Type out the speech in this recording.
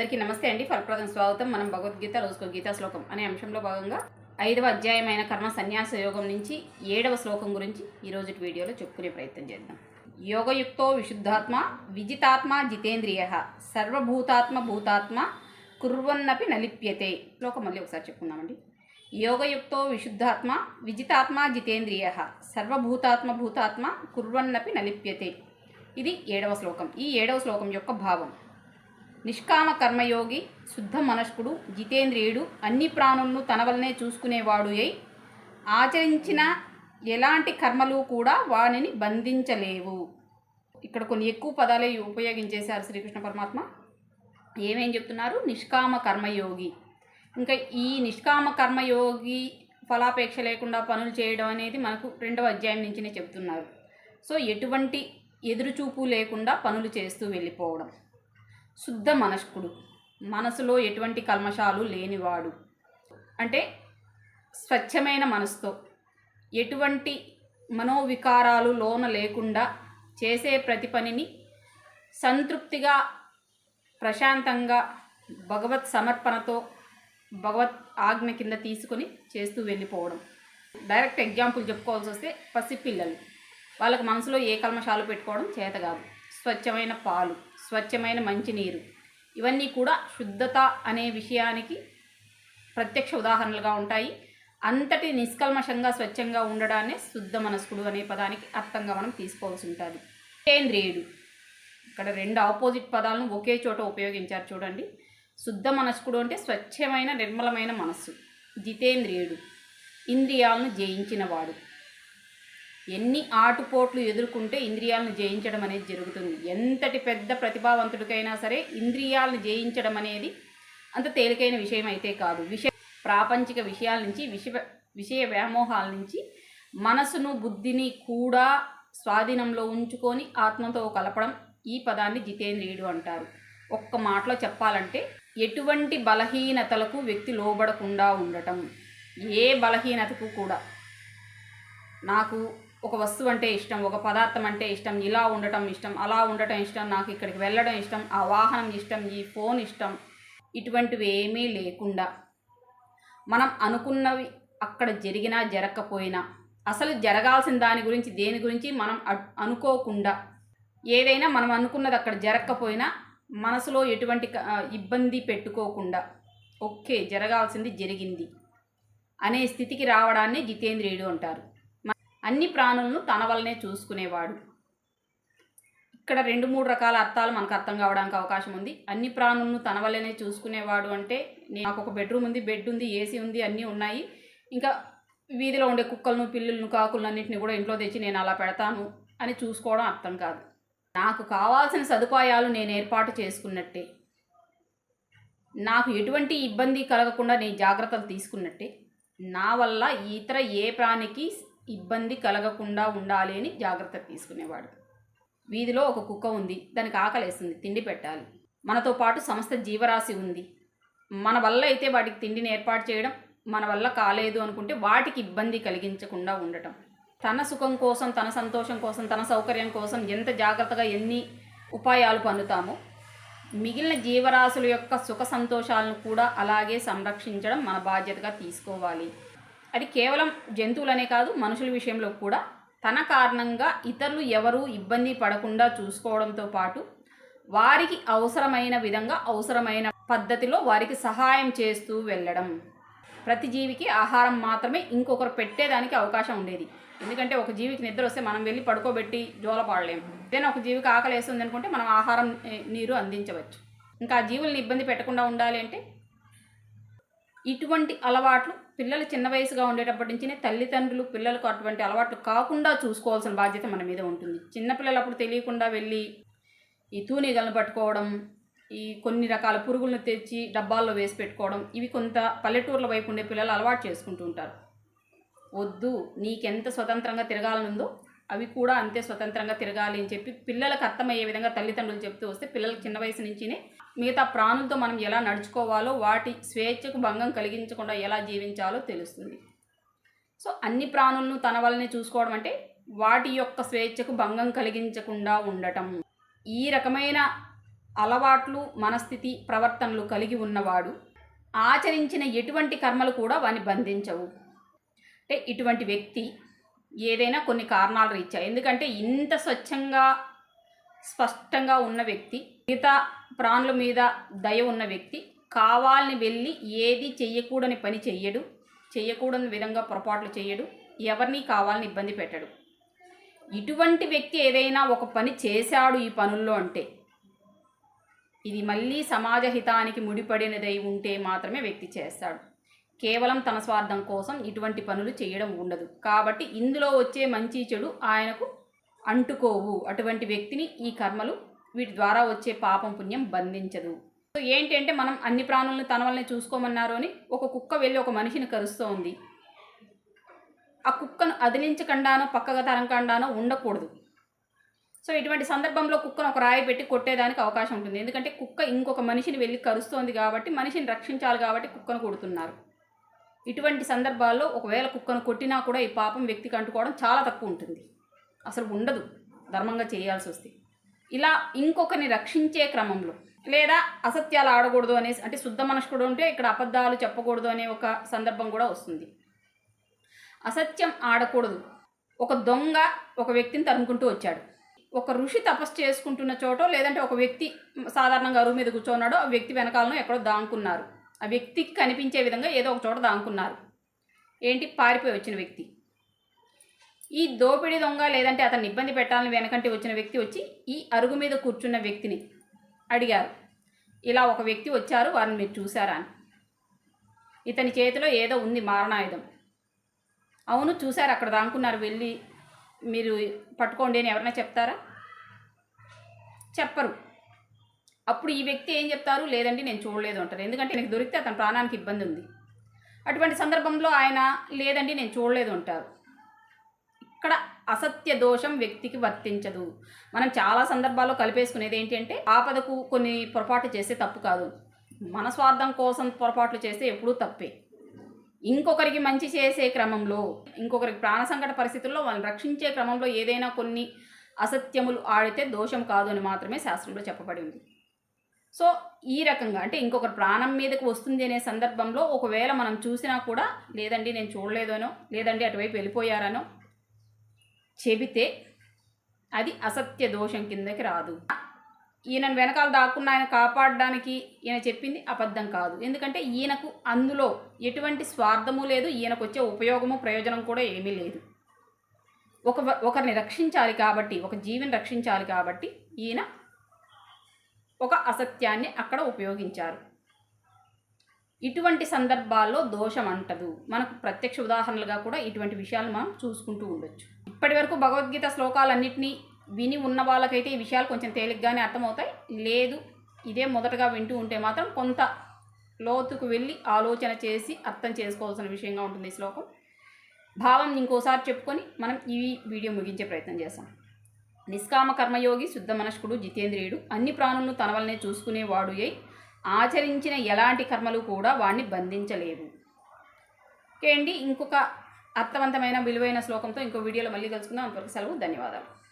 అందరికీ నమస్తే అండి. ఫలప్రదం స్వాగతం. మనం భగవద్గీత రోజుకో గీతా శ్లోకం అనే అంశంలో భాగంగా ఐదవ అధ్యాయమైన కర్మ సన్యాస యోగం నుంచి ఏడవ శ్లోకం గురించి ఈరోజు వీడియోలో చెప్పుకునే ప్రయత్నం చేద్దాం. యోగయుక్తో విశుద్ధాత్మ విజితాత్మ జితేంద్రియ సర్వభూతాత్మ భూతాత్మ కుర్వన్నపి నలిప్యతే. శ్లోకం మళ్ళీ ఒకసారి చెప్పుకుందామండి. యోగయుక్తో విశుద్ధాత్మ విజితాత్మ జితేంద్రియ సర్వభూతాత్మ భూతాత్మ కుర్వన్నపి నలిప్యతే. ఇది ఏడవ శ్లోకం. ఈ ఏడవ శ్లోకం యొక్క భావం. నిష్కామ కర్మయోగి శుద్ధ మనస్కుడు జితేంద్రియుడు అన్ని ప్రాణులను తన వలనే చూసుకునేవాడు అయి ఆచరించిన ఎలాంటి కర్మలు కూడా వానిని బంధించలేవు. ఇక్కడ కొన్ని ఎక్కువ పదాలే ఉపయోగించేశారు శ్రీకృష్ణ పరమాత్మ. ఏమేం చెప్తున్నారు? నిష్కామ కర్మయోగి ఇంకా ఈ నిష్కామ కర్మయోగి ఫలాపేక్ష లేకుండా పనులు చేయడం అనేది మనకు రెండవ అధ్యాయం నుంచినే చెప్తున్నారు. సో ఎటువంటి ఎదురుచూపు లేకుండా పనులు చేస్తూ వెళ్ళిపోవడం. శుద్ధ మనస్కుడు. మనసులో ఎటువంటి కల్మషాలు లేనివాడు. అంటే స్వచ్ఛమైన మనసుతో. ఎటువంటి మనోవికారాలు లోన లేకుండా చేసే ప్రతి పనిని సంతృప్తిగా ప్రశాంతంగా భగవత్ సమర్పణతో భగవత్ ఆజ్ఞ కింద తీసుకొని చేస్తూ వెళ్ళిపోవడం. డైరెక్ట్ ఎగ్జాంపుల్ చెప్పుకోవాల్సి వస్తే పసిపిల్లలు. వాళ్ళకి మనసులో ఏ కల్మషాలు పెట్టుకోవడం చేత కాదు. స్వచ్ఛమైన పాలు. స్వచ్ఛమైన మంచినీరు. ఇవన్నీ కూడా శుద్ధత అనే విషయానికి ప్రత్యక్ష ఉదాహరణలుగా ఉంటాయి. అంతటి నిష్కల్మషంగా స్వచ్ఛంగా ఉండడాన్ని శుద్ధ మనస్కుడు అనే పదానికి అర్థంగా మనం తీసుకోవాల్సి ఉంటుంది. సేంద్రియుడు ఇక్కడ రెండు ఆపోజిట్ పదాలను ఒకే చోట ఉపయోగించారు చూడండి. శుద్ధ మనస్కుడు అంటే స్వచ్ఛమైన నిర్మలమైన మనస్సు. జితేంద్రియుడు. ఇంద్రియాలను జయించినవాడు. ఎన్ని ఆటుపోట్లు ఎదుర్కొంటే ఇంద్రియాలను జయించడం అనేది జరుగుతుంది. ఎంతటి పెద్ద ప్రతిభావంతుడికైనా సరే ఇంద్రియాలను జయించడం అనేది అంత తేలికైన విషయం అయితే కాదు. విషయ ప్రాపంచిక విషయాల నుంచి విష విషయ వ్యామోహాల నుంచి మనసును బుద్ధిని కూడా స్వాధీనంలో ఉంచుకొని ఆత్మతో కలపడం ఈ పదాన్ని జితేంద్రియుడు అంటారు. ఒక్క మాటలో చెప్పాలంటే ఎటువంటి బలహీనతలకు వ్యక్తి లోబడకుండా ఉండటం. ఏ బలహీనతకు కూడా. నాకు ఒక వస్తువు అంటే ఇష్టం ఒక పదార్థం అంటే ఇష్టం ఇలా ఉండటం ఇష్టం అలా ఉండటం ఇష్టం నాకు ఇక్కడికి వెళ్ళడం ఇష్టం ఆ వాహనం ఇష్టం ఈ ఫోన్ ఇష్టం ఇటువంటివి ఏమీ లేకుండా మనం అనుకున్నవి అక్కడ జరిగినా జరగకపోయినా అసలు జరగాల్సిన దాని గురించి దేని గురించి మనం అనుకోకుండా ఏదైనా మనం అనుకున్నది అక్కడ జరగకపోయినా మనసులో ఎటువంటి ఇబ్బంది పెట్టుకోకుండా ఓకే జరగాల్సింది జరిగింది అనే స్థితికి రావడాన్ని జితేంద్రియుడు అంటారు. అన్ని ప్రాణులను తన వల్లనే చూసుకునేవాడు. ఇక్కడ రెండు మూడు రకాల అర్థాలు మనకు అర్థం కావడానికి అవకాశం ఉంది. అన్ని ప్రాణులను తన వల్లనే చూసుకునేవాడు అంటే నాకు ఒక బెడ్రూమ్ ఉంది బెడ్ ఉంది ఏసీ ఉంది అన్నీ ఉన్నాయి. ఇంకా వీధిలో ఉండే కుక్కలను పిల్లులను కాకులను అన్నింటిని కూడా ఇంట్లో తెచ్చి నేను అలా పెడతాను అని చూసుకోవడం అర్థం కాదు. నాకు కావాల్సిన సదుపాయాలు నేను ఏర్పాటు చేసుకున్నట్టే. నాకు ఎటువంటి ఇబ్బంది కలగకుండా నేను జాగ్రత్తలు తీసుకున్నట్టే. నా వల్ల ఇతర ఏ ప్రాణికి ఇబ్బంది కలగకుండా ఉండాలి అని జాగ్రత్త తీసుకునేవాడు. వీధిలో ఒక కుక్క ఉంది. దానికి ఆకలేస్తుంది తిండి పెట్టాలి. మనతో పాటు సంస్థ జీవరాశి ఉంది. మన వల్ల అయితే వాటికి తిండిని ఏర్పాటు చేయడం మన వల్ల కాలేదు అనుకుంటే వాటికి ఇబ్బంది కలిగించకుండా ఉండటం. తన సుఖం కోసం తన సంతోషం కోసం తన సౌకర్యం కోసం ఎంత జాగ్రత్తగా ఎన్ని ఉపాయాలు పన్నుతామో మిగిలిన జీవరాశుల యొక్క సుఖ సంతోషాలను కూడా అలాగే సంరక్షించడం మన బాధ్యతగా తీసుకోవాలి. అది కేవలం జంతువులనే కాదు మనుషుల విషయంలో కూడా తన కారణంగా ఇతరులు ఎవరూ ఇబ్బంది పడకుండా చూసుకోవడంతో పాటు వారికి అవసరమైన విధంగా అవసరమైన పద్ధతిలో వారికి సహాయం చేస్తూ వెళ్ళడం. ప్రతి జీవికి ఆహారం మాత్రమే ఇంకొకరు పెట్టేదానికి అవకాశం ఉండేది. ఎందుకంటే ఒక జీవికి నిద్ర వస్తే మనం వెళ్ళి పడుకోబెట్టి జోలపాడలేము ఏదైనా ఒక జీవికి ఆకలి వేస్తుంది అనుకుంటే మనం ఆహారం నీరు అందించవచ్చు. ఇంకా ఆ జీవుల్ని ఇబ్బంది పెట్టకుండా ఉండాలి అంటే ఇటువంటి అలవాట్లు పిల్లలు చిన్న వయసుగా ఉండేటప్పటి నుంచినే తల్లిదండ్రులు పిల్లలకు అటువంటి అలవాట్లు కాకుండా చూసుకోవాల్సిన బాధ్యత మన మీద ఉంటుంది. చిన్నపిల్లలు అప్పుడు తెలియకుండా వెళ్ళి ఈ తూనీగలను పట్టుకోవడం ఈ కొన్ని రకాల పురుగులను తెచ్చి డబ్బాల్లో వేసి పెట్టుకోవడం ఇవి కొంత పల్లెటూర్ల వైపు ఉండే పిల్లలు అలవాటు చేసుకుంటూ ఉంటారు. వద్దు నీకెంత స్వతంత్రంగా తిరగాలనుందో అవి కూడా అంతే స్వతంత్రంగా తిరగాలి అని చెప్పి పిల్లలకు అర్థమయ్యే విధంగా తల్లిదండ్రులు చెప్తూ వస్తే పిల్లలకు చిన్న వయసు నుంచినే మిగతా ప్రాణులతో మనం ఎలా నడుచుకోవాలో వాటి స్వేచ్ఛకు భంగం కలిగించకుండా ఎలా జీవించాలో తెలుస్తుంది. సో అన్ని ప్రాణులను తన వల్లనే చూసుకోవడం అంటే వాటి యొక్క స్వేచ్ఛకు భంగం కలిగించకుండా ఉండటం. ఈ రకమైన అలవాట్లు మనస్థితి ప్రవర్తనలు కలిగి ఉన్నవాడు ఆచరించిన ఎటువంటి కర్మలు కూడా వాని బంధించవు. అంటే ఇటువంటి వ్యక్తి ఏదైనా కొన్ని కారణాలు రీత్యా ఎందుకంటే ఇంత స్వచ్ఛంగా స్పష్టంగా ఉన్న వ్యక్తి మిగతా ప్రాణుల మీద దయ ఉన్న వ్యక్తి కావాలని వెళ్ళి ఏది చెయ్యకూడని పని చెయ్యడు చెయ్యకూడని విధంగా పొరపాట్లు చేయడు ఎవరిని కావాలని ఇబ్బంది పెట్టడు. ఇటువంటి వ్యక్తి ఏదైనా ఒక పని చేశాడు ఈ పనుల్లో అంటే ఇది మళ్ళీ సమాజ హితానికి ముడిపడినదై ఉంటే మాత్రమే వ్యక్తి చేస్తాడు. కేవలం తన స్వార్థం కోసం ఇటువంటి పనులు చేయడం ఉండదు. కాబట్టి ఇందులో వచ్చే మంచి చెడు ఆయనకు అంటుకోవు. అటువంటి వ్యక్తిని ఈ కర్మలు వీటి ద్వారా వచ్చే పాపం పుణ్యం బంధించదు. సో ఏంటి అంటే మనం అన్ని ప్రాణులను తన వల్లనే చూసుకోమన్నారు అని ఒక కుక్క వెళ్ళి ఒక మనిషిని కరుస్తోంది. ఆ కుక్కను అదిలించకుండానో పక్కగా తరంకండానో ఉండకూడదు. సో ఇటువంటి సందర్భంలో కుక్కను ఒక రాయి పెట్టి కొట్టేదానికి అవకాశం ఉంటుంది. ఎందుకంటే కుక్క ఇంకొక మనిషిని వెళ్ళి కరుస్తోంది కాబట్టి మనిషిని రక్షించాలి కాబట్టి కుక్కను కొడుతున్నారు. ఇటువంటి సందర్భాల్లో ఒకవేళ కుక్కను కొట్టినా కూడా ఈ పాపం వ్యక్తికి అంటుకోవడం చాలా తక్కువ ఉంటుంది. అసలు ఉండదు. ధర్మంగా చేయాల్సి వస్తే. ఇలా ఇంకొకరిని రక్షించే క్రమంలో లేదా అసత్యాలు ఆడకూడదు అనేసి అంటే శుద్ధ మనస్కుడు ఉంటే ఇక్కడ అబద్ధాలు చెప్పకూడదు అనే ఒక సందర్భం కూడా వస్తుంది. అసత్యం ఆడకూడదు. ఒక దొంగ ఒక వ్యక్తిని తరుముకుంటూ వచ్చాడు. ఒక ఋషి తపస్సు చేసుకుంటున్న చోట లేదంటే ఒక వ్యక్తి సాధారణంగా అరువు మీద కూర్చోన్నాడు ఆ వ్యక్తి వెనకాలను ఎక్కడో దాంకున్నారు. ఆ వ్యక్తికి కనిపించే విధంగా ఏదో ఒక చోట దాంకున్నారు. ఏంటి? పారిపోయి వచ్చిన వ్యక్తి. ఈ దోపిడీ దొంగ లేదంటే అతన్ని ఇబ్బంది పెట్టాలని వెనకంటే వచ్చిన వ్యక్తి వచ్చి ఈ అరుగు మీద కూర్చున్న వ్యక్తిని అడిగారు. ఇలా ఒక వ్యక్తి వచ్చారు వారిని మీరు చూసారా అని. ఇతని చేతిలో ఏదో ఉంది మారణాయుధం. అవును చూశారు అక్కడ దాంకున్నారు వెళ్ళి మీరు పట్టుకోండి అని ఎవరైనా చెప్తారా? చెప్పరు. అప్పుడు ఈ వ్యక్తి ఏం చెప్తారు? లేదండి నేను చూడలేదు అంటారు. ఎందుకంటే నాకు దొరికితే అతని ప్రాణానికి ఇబ్బంది ఉంది. అటువంటి సందర్భంలో ఆయన లేదండి నేను చూడలేదు అంటారు. ఎక్కడ అసత్య దోషం వ్యక్తికి వర్తించదు. మనం చాలా సందర్భాల్లో కలిపేసుకునేది ఏంటంటే ఆపదకు కొన్ని పొరపాటు చేస్తే తప్పు కాదు. మన స్వార్థం కోసం పొరపాట్లు చేస్తే ఎప్పుడూ తప్పే. ఇంకొకరికి మంచి చేసే క్రమంలో ఇంకొకరికి ప్రాణ సంకట పరిస్థితుల్లో వాళ్ళని రక్షించే క్రమంలో ఏదైనా కొన్ని అసత్యములు ఆడితే దోషం కాదు అని మాత్రమే శాస్త్రంలో చెప్పబడి ఉంది. సో ఈ రకంగా అంటే ఇంకొకరు ప్రాణం మీదకి వస్తుంది అనే సందర్భంలో ఒకవేళ మనం చూసినా కూడా లేదండి నేను చూడలేదనో లేదండి అటువైపు వెళ్ళిపోయారనో చెబితే అది అసత్య దోషం కిందకి రాదు. ఈయన వెనకాల దాక్కున్న ఆయన కాపాడడానికి ఈయన చెప్పింది అబద్ధం కాదు. ఎందుకంటే ఈయనకు అందులో ఎటువంటి స్వార్థము లేదు ఈయనకు వచ్చే ఉపయోగము ప్రయోజనం కూడా ఏమీ లేదు. ఒక ఒకరిని రక్షించాలి కాబట్టి ఒక జీవిని రక్షించాలి కాబట్టి ఈయన ఒక అసత్యాన్ని అక్కడ ఉపయోగించారు. ఇటువంటి సందర్భాల్లో దోషం అంటదు. మనకు ప్రత్యక్ష ఉదాహరణలుగా కూడా ఇటువంటి విషయాలు మనం చూసుకుంటూ ఉండొచ్చు. ఇప్పటి వరకు భగవద్గీత శ్లోకాలన్నింటినీ విని ఉన్న వాళ్ళకైతే ఈ విషయాలు కొంచెం తేలిగ్గానే అర్థమవుతాయి. లేదు ఇదే మొదటగా వింటూ ఉంటే మాత్రం కొంత లోతుకు వెళ్ళి ఆలోచన చేసి అర్థం చేసుకోవాల్సిన విషయంగా ఉంటుంది ఈ శ్లోకం. భావం ఇంకోసారి చెప్పుకొని మనం ఈ వీడియో ముగించే ప్రయత్నం చేస్తాం. నిష్కామ కర్మయోగి శుద్ధ మనస్కుడు జితేంద్రియుడు అన్ని ప్రాణులను తన వల్లనే చూసుకునేవాడు అయి ఆచరించిన ఎలాంటి కర్మలు కూడా వాడిని బంధించలేవు. ఓకే అండి ఇంకొక అర్థవంతమైన విలువైన శ్లోకంతో ఇంకో వీడియోలో మళ్ళీ కలుసుకుందాం. అంతవరకు సెలవు ధన్యవాదాలు.